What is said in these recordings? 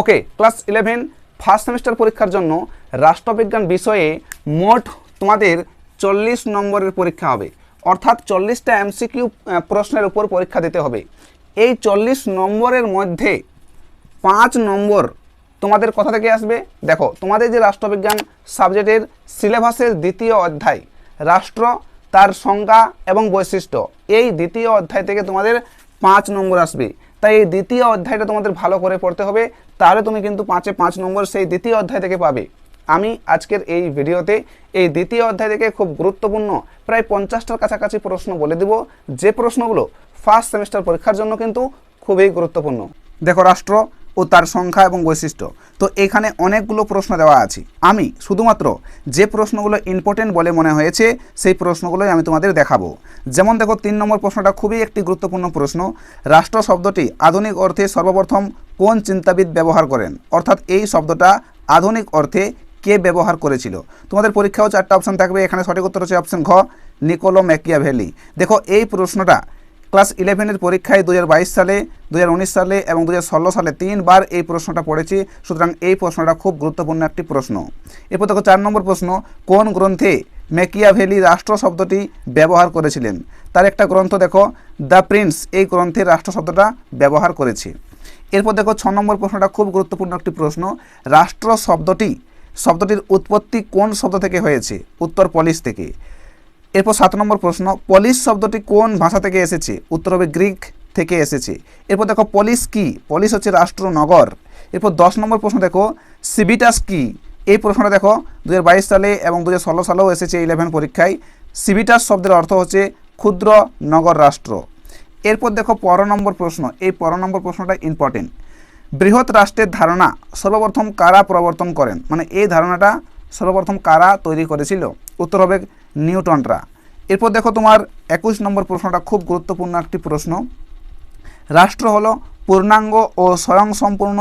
Okay class eleven first semester পরীক্ষার জন্য রাষ্ট্রবিজ্ঞান বিষয়ে মোট তোমাদের চল্লিশ নম্বরের পরীক্ষা হবে। অর্থাৎ চল্লিশটা এমসিকিউ প্রশ্নের উপর পরীক্ষা দিতে হবে। এই চল্লিশ নম্বরের মধ্যে পাঁচ নম্বর তোমাদের কোথা থেকে আসবে? দেখো, তোমাদের যে রাষ্ট্রবিজ্ঞান সাবজেক্টের সিলেবাসের দ্বিতীয় অধ্যায়, রাষ্ট্র, তার সংজ্ঞা এবং বৈশিষ্ট্য, এই দ্বিতীয় অধ্যায় থেকে তোমাদের পাঁচ নম্বর আসবে। তাই এই দ্বিতীয় অধ্যায়টা তোমাদের ভালো করে পড়তে হবে। তাহলে তুমি কিন্তু পাঁচে পাঁচ নম্বর সেই দ্বিতীয় অধ্যায় থেকে পাবে। আমি আজকের এই ভিডিওতে এই দ্বিতীয় অধ্যায় থেকে খুব গুরুত্বপূর্ণ প্রায় পঞ্চাশটার কাছাকাছি প্রশ্ন বলে দেব। যে প্রশ্নগুলো ফার্স্ট সেমিস্টার পরীক্ষার জন্য কিন্তু খুবই গুরুত্বপূর্ণ। দেখো রাষ্ট্র ও তার সংখ্যা এবং বৈশিষ্ট্য। তো এখানে অনেকগুলো প্রশ্ন দেওয়া আছে। আমি শুধুমাত্র যে প্রশ্নগুলো ইম্পর্টেন্ট বলে মনে হয়েছে, সেই প্রশ্নগুলোই আমি তোমাদের দেখাবো। যেমন দেখো, তিন নম্বর প্রশ্নটা খুবই একটি গুরুত্বপূর্ণ প্রশ্ন। রাষ্ট্র শব্দটি আধুনিক অর্থে সর্বপ্রথম কোন চিন্তাবিদ ব্যবহার করেন? অর্থাৎ এই শব্দটা আধুনিক অর্থে কে ব্যবহার করেছিল? তোমাদের পরীক্ষাও চারটা অপশন থাকবে। এখানে সঠিক উত্তর হচ্ছে অপশন ঘ, নিকোলো ম্যাকিয়া ভ্যালি দেখো, এই প্রশ্নটা ক্লাস ইলেভেনের পরীক্ষায় দু হাজার বাইশ সালে দু হাজার উনিশ সালে এবং দু হাজার ষোলো সালে তিনবার এই প্রশ্নটা পড়েছি। সুতরাং এই প্রশ্নটা খুব গুরুত্বপূর্ণ একটি প্রশ্ন। এরপর দেখো চার নম্বর প্রশ্ন, কোন গ্রন্থে ম্যাকিয়াভেলি রাষ্ট্র শব্দটি ব্যবহার করেছিলেন? তার একটা গ্রন্থ দেখো, দ্য প্রিন্স, এই গ্রন্থে রাষ্ট্র শব্দটা ব্যবহার করেছে। এরপর দেখো ছ নম্বর প্রশ্নটা খুব গুরুত্বপূর্ণ একটি প্রশ্ন, রাষ্ট্র শব্দটি, শব্দটির উৎপত্তি কোন শব্দ থেকে হয়েছে? উত্তর পলিশ থেকে। এরপর সাত নম্বর প্রশ্ন, পলিশ শব্দটি কোন ভাষা থেকে এসেছে? উত্তর হবে গ্রিক থেকে এসেছে। এরপর দেখো, পলিশ কি? পলিশ হচ্ছে রাষ্ট্র নগর এরপর দশ নম্বর প্রশ্ন দেখো সিবিটাস কি? এই প্রশ্নটা দেখো দু হাজার বাইশ সালে এবং দু হাজার ষোলো সালেও এসেছে ইলেভেন পরীক্ষায়। সিবিটাস শব্দের অর্থ হচ্ছে ক্ষুদ্র নগর রাষ্ট্র। এরপর দেখো পর নম্বর প্রশ্ন, এই পর নম্বর প্রশ্নটা ইম্পর্টেন্ট বৃহৎ রাষ্ট্রের ধারণা সর্বপ্রথম কারা প্রবর্তন করেন? মানে এই ধারণাটা সর্বপ্রথম কারা তৈরি করেছিল? উত্তর হবে নিউটনরা। এরপর দেখো তোমার একুশ নম্বর প্রশ্নটা খুব গুরুত্বপূর্ণ একটি প্রশ্ন। রাষ্ট্র হলো পূর্ণাঙ্গ ও স্বয়ংসম্পূর্ণ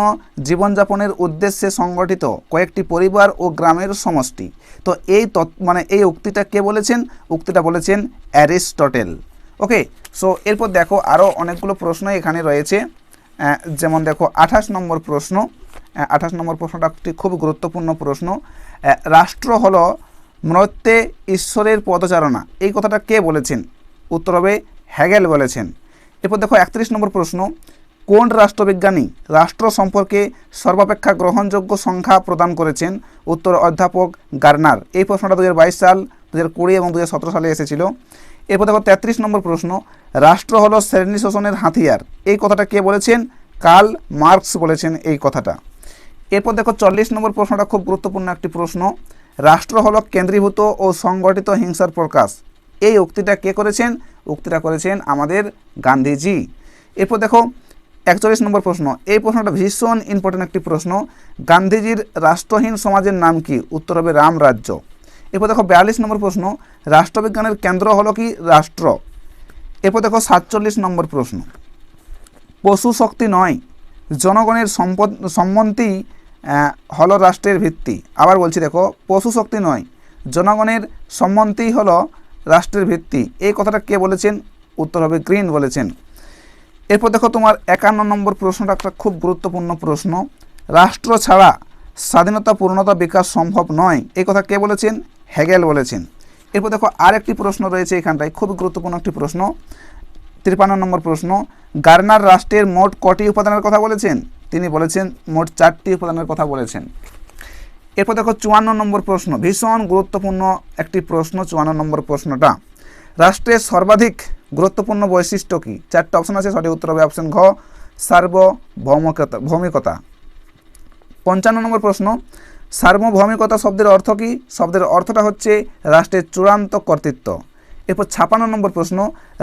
জীবনযাপনের উদ্দেশ্যে সংগঠিত কয়েকটি পরিবার ও গ্রামের সমষ্টি। তো এই মানে এই উক্তিটা কে বলেছেন? উক্তিটা বলেছেন অ্যারিস্টটেল। ওকে, সো এরপর দেখো আরও অনেকগুলো প্রশ্ন এখানে রয়েছে। যেমন দেখো আঠাশ নম্বর প্রশ্ন। আঠাশ নম্বর প্রশ্নটা একটি খুব গুরুত্বপূর্ণ প্রশ্ন। রাষ্ট্র হলো মৃত্যে ঈশ্বরের পদচারণা। এই কথাটা কে বলেছেন? উত্তর হবে হ্যাগেল বলেছেন। এরপর দেখো একত্রিশ নম্বর প্রশ্ন, কোন রাষ্ট্রবিজ্ঞানী রাষ্ট্র সম্পর্কে সর্বাপেক্ষা গ্রহণযোগ্য সংখ্যা প্রদান করেছেন? উত্তর অধ্যাপক গার্নার। এই প্রশ্নটা দু হাজার বাইশ সাল দু কুড়ি এবং দু হাজার সতেরো সালে এসেছিল। এরপর দেখো তেত্রিশ নম্বর প্রশ্ন, রাষ্ট্র হলো শ্রেণি শোষণের হাতিয়ার। এই কথাটা কে বলেছেন? কার্ল মার্কস বলেছেন এই কথাটা। এরপর দেখো চল্লিশ নম্বর প্রশ্নটা খুব গুরুত্বপূর্ণ একটি প্রশ্ন রাষ্ট্র হলো কেন্দ্রীভূত ও সংগঠিত হিংসার প্রকাশ। এই উক্তিটা কে করেছেন? উক্তিটা করেছেন আমাদের গান্ধীজি। এরপর দেখো, একচল্লিশ নম্বর প্রশ্ন। এই প্রশ্নটা ভীষণ ইম্পর্টেন্ট একটি প্রশ্ন। গান্ধীজির রাষ্ট্রহীন সমাজের নাম কি? উত্তর হবে রাম রাজ্য। এরপর দেখো, বিয়াল্লিশ নম্বর প্রশ্ন। রাষ্ট্রবিজ্ঞানের কেন্দ্র হলো কি? রাষ্ট্র। এরপর দেখো, সাতচল্লিশ নম্বর প্রশ্ন। পশু শক্তি নয়। জনগণের সম্পদ সম্মতি হলো রাষ্ট্রের ভিত্তি। আবার বলছি, দেখো, পশু শক্তি নয়, জনগণের সম্মতিই হল রাষ্ট্রের ভিত্তি। এই কথাটা কে বলেছেন? উত্তর হবে গ্রিন বলেছেন। এরপর দেখো, তোমার একান্ন নম্বর প্রশ্নটা একটা খুব গুরুত্বপূর্ণ প্রশ্ন। রাষ্ট্র ছাড়া স্বাধীনতা, পূর্ণতা, বিকাশ সম্ভব নয়। এই কথা কে বলেছেন? হ্যাগেল বলেছেন। এরপর দেখো, আরেকটি প্রশ্ন রয়েছে এখানটায়, খুব গুরুত্বপূর্ণ একটি প্রশ্ন। তিপ্পান্ন নম্বর প্রশ্ন, গার্নার রাষ্ট্রের মোট কটি উপাদানের কথা বলেছেন? তিনি বলেছেন, মোট চারটি উপাদানের কথা বলেছেন। এরপর দেখো চুয়ান্ন নম্বর প্রশ্ন, ভীষণ গুরুত্বপূর্ণ একটি প্রশ্ন, চুয়ান্ন নম্বর প্রশ্নটা। রাষ্ট্রের সর্বাধিক গুরুত্বপূর্ণ বৈশিষ্ট্য কি? চারটা অপশন আছে, সঠিক উত্তর হবে অপশন ঘ, সার্বভৌমিকতা, ভৌমিকতা। পঞ্চান্ন নম্বর প্রশ্ন, সার্বভৌমিকতা শব্দের অর্থ কি? শব্দের অর্থটা হচ্ছে রাষ্ট্রের চূড়ান্ত কর্তৃত্ব। এরপর ছাপান্ন নম্বর প্রশ্ন,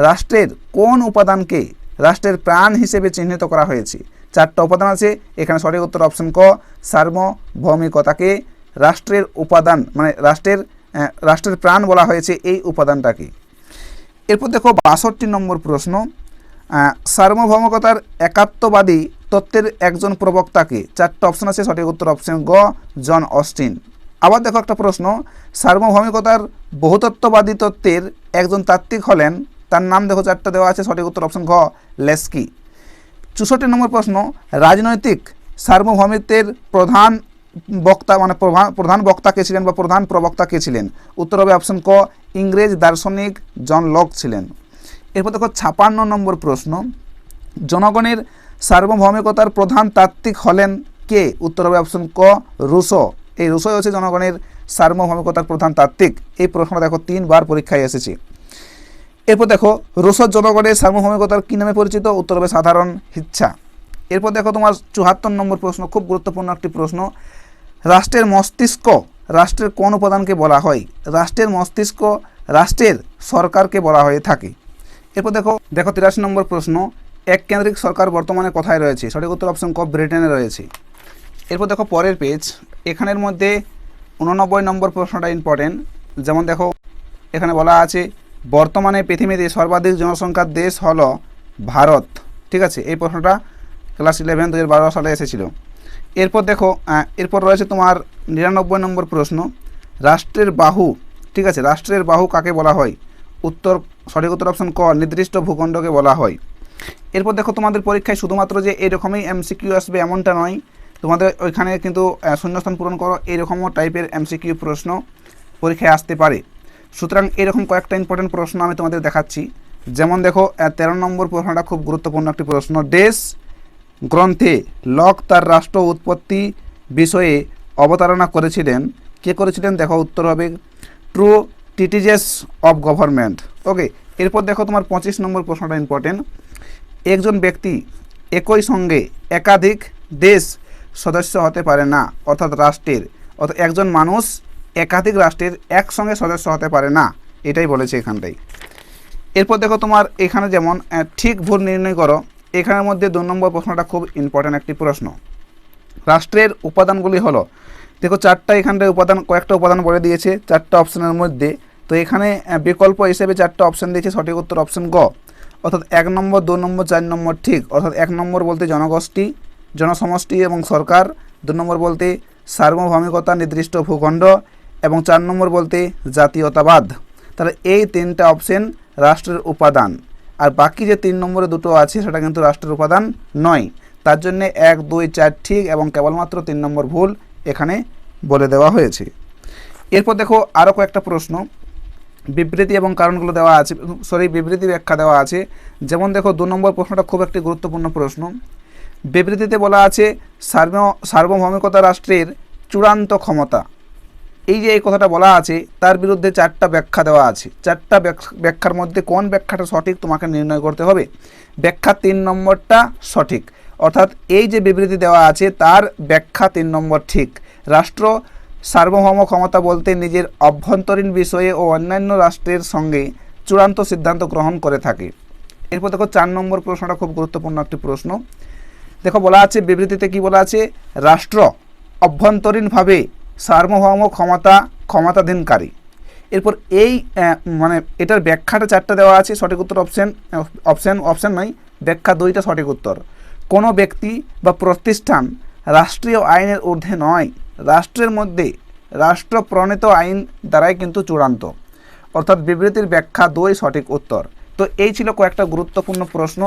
রাষ্ট্রের কোন উপাদানকে রাষ্ট্রের প্রাণ হিসেবে চিহ্নিত করা হয়েছে? চারটা উপাদান আছে, এখানে সঠিক উত্তর অপশন ক, সার্বভৌমিকতাকে রাষ্ট্রের উপাদান মানে রাষ্ট্রের রাষ্ট্রের প্রাণ বলা হয়েছে এই উপাদানটাকে। এরপর দেখো বাষট্টি নম্বর প্রশ্ন সার্বভৌমিকতার একাত্মবাদী তত্ত্বের একজন প্রবক্তাকে, চারটা অপশন আছে, সঠিক উত্তর অপশন গ, জন অস্টিন। আবার দেখো একটা প্রশ্ন, সার্বভৌমিকতার বহুতত্ত্ববাদী তত্ত্বের একজন তাত্ত্বিক হলেন, তার নাম দেখো চারটা দেওয়া আছে, সঠিক উত্তর অপশন ঘ, লেস্কি। চৌষট্টি নম্বর প্রশ্ন, রাজনৈতিক সার্বভৌমিত্বের প্রধান বক্তা মানে প্রধান প্রধান বক্তা কে ছিলেন বা প্রধান প্রবক্তা কে ছিলেন? উত্তর হবে অপশন ক, ইংরেজ দার্শনিক জন লক ছিলেন। এরপর দেখো ছাপান্ন নম্বর প্রশ্ন, জনগণের সার্বভৌমিকতার প্রধান তাত্ত্বিক হলেন কে? উত্তর হবে অপশন ক, রুশো। এই রুশোই হচ্ছে জনগণের সার্বভৌমিকতার প্রধান তাত্ত্বিক। এই প্রশ্নটা দেখো তিনবার পরীক্ষায় এসেছে। এরপর দেখো, রুশোর জনগণের সার্বভৌমিকতার কী নামে পরিচিত? উত্তর হবে সাধারণ ইচ্ছা এরপর দেখো তোমার চুহাত্তর নম্বর প্রশ্ন, খুব গুরুত্বপূর্ণ একটি প্রশ্ন। রাষ্ট্রের মস্তিষ্ক, রাষ্ট্রের কোন উপাদানকে বলা হয়? রাষ্ট্রের মস্তিষ্ক রাষ্ট্রের সরকারকে বলা হয়ে থাকে। এরপর দেখো দেখো তিরাশি নম্বর প্রশ্ন, এক কেন্দ্রিক সরকার বর্তমানে কোথায় রয়েছে? সঠিক উত্তর অপশন ক, ব্রিটেনে রয়েছে। এরপর দেখো পরের পেজ এখানের মধ্যে উননব্বই নম্বর প্রশ্নটা ইম্পর্টেন্ট যেমন দেখো, এখানে বলা আছে, বর্তমানে পৃথিবীতে সর্বাধিক জনসংখ্যার দেশ হল ভারত। ঠিক আছে? এই প্রশ্নটা ক্লাস ইলেভেন দু হাজার বারো সালে এসেছিল। এরপর দেখো এরপর রয়েছে তোমার নিরানব্বই নম্বর প্রশ্ন। রাষ্ট্রের বাহু, ঠিক আছে? রাষ্ট্রের বাহু কাকে বলা হয়? উত্তর, সঠিক উত্তর অপশন ক, নির্দিষ্ট ভূখণ্ডকে বলা হয়। এরপর দেখো, তোমাদের পরীক্ষায় শুধুমাত্র যে এরকমই এমসিকিউ আসবে এমনটা নয়। তোমাদের ওইখানে কিন্তু শূন্যস্থান পূরণ করো, এরকমও টাইপের এমসিকিউ প্রশ্ন পরীক্ষায় আসতে পারে। সুতরাং এরকম কয়েকটা ইম্পর্টেন্ট প্রশ্ন আমি তোমাদের দেখাচ্ছি। যেমন দেখো তেরো নম্বর প্রশ্নটা খুব গুরুত্বপূর্ণ একটি প্রশ্ন। দেশ গ্রন্থে লক তার রাষ্ট্র উৎপত্তি বিষয়ে অবতারণা করেছিলেন। কে করেছিলেন? দেখো, উত্তর হবে ট্রু টিটিজেস অফ গভর্নমেন্ট ওকে এরপর দেখো তোমার পঁচিশ নম্বর প্রশ্নটা ইম্পর্টেন্ট একজন ব্যক্তি একই সঙ্গে একাধিক দেশ সদস্য হতে পারে না, অর্থাৎ রাষ্ট্রের, অর্থাৎ একজন মানুষ একাধিক রাষ্ট্রের একসঙ্গে সদস্য হতে পারে না, এটাই বলেছে এখানটাই। এরপর দেখো তোমার এখানে যেমন ঠিক ভুল নির্ণয় করো, এখানের মধ্যে দু নম্বর প্রশ্নটা খুব ইম্পর্ট্যান্ট একটি প্রশ্ন। রাষ্ট্রের উপাদানগুলি হলো, দেখো চারটা এখানটায় উপাদান, কয়েকটা উপাদান বলে দিয়েছে, চারটা অপশনের মধ্যে, তো এখানে বিকল্প হিসেবে চারটা অপশন দিয়েছে, সঠিক উত্তর অপশন গ, অর্থাৎ এক নম্বর, দু নম্বর, চার নম্বর ঠিক, অর্থাৎ এক নম্বর বলতে জনগোষ্ঠী জনসমষ্টি এবং সরকার, দু নম্বর বলতে সার্বভৌমিকতা নির্দিষ্ট ভূখণ্ড এবং চার নম্বর বলতে জাতীয়তাবাদ। তাহলে এই তিনটা অপশন রাষ্ট্রের উপাদান। আর বাকি যে তিন নম্বরে দুটো আছে, সেটা কিন্তু রাষ্ট্রের উপাদান নয়। তার জন্যে এক, দুই, চার ঠিক এবং কেবলমাত্র তিন নম্বর ভুল এখানে বলে দেওয়া হয়েছে। এরপর দেখো আরও কয়েকটা প্রশ্ন। বিবৃতি এবং কারণগুলো দেওয়া আছে সরি বিবৃতি ব্যাখ্যা দেওয়া আছে। যেমন দেখো, দু নম্বর প্রশ্নটা খুব একটি গুরুত্বপূর্ণ প্রশ্ন। বিবৃতিতে বলা আছে, সার্ব, সার্বভৌমিকতা রাষ্ট্রের চূড়ান্ত ক্ষমতা। এই যে এই কথাটা বলা আছে, তার বিরুদ্ধে চারটা ব্যাখ্যা দেওয়া আছে। চারটা ব্যাখ- ব্যাখ্যার মধ্যে কোন ব্যাখ্যাটা সঠিক তোমাকে নির্ণয় করতে হবে? ব্যাখ্যা তিন নম্বরটা সঠিক। অর্থাৎ এই যে বিবৃতি দেওয়া আছে, তার ব্যাখ্যা তিন নম্বর ঠিক। রাষ্ট্র সার্বভৌম ক্ষমতা বলতে নিজের অভ্যন্তরীণ বিষয়ে ও অন্যান্য রাষ্ট্রের সঙ্গে চূড়ান্ত সিদ্ধান্ত গ্রহণ করে থাকে। এরপর দেখো, চার নম্বর প্রশ্নটা খুব গুরুত্বপূর্ণ একটি প্রশ্ন। দেখো বলা আছে, বিবৃতিতে কি বলা আছে? রাষ্ট্র অভ্যন্তরীণভাবে সার্বভৌম ক্ষমতা ক্ষমতাধীনকারী। এরপর এই মানে এটার ব্যাখ্যাটা চারটা দেওয়া আছে, সঠিক উত্তর অপশন অপশান অপশান নয় ব্যাখ্যা দুইটা সঠিক উত্তর। কোনো ব্যক্তি বা প্রতিষ্ঠান রাষ্ট্রীয় আইনের ঊর্ধ্বে নয়, রাষ্ট্রের মধ্যে রাষ্ট্র প্রণীত আইন দ্বারাই কিন্তু চূড়ান্ত। অর্থাৎ বিবৃতির ব্যাখ্যা দুই সঠিক উত্তর। তো এই ছিল কয়েকটা গুরুত্বপূর্ণ প্রশ্ন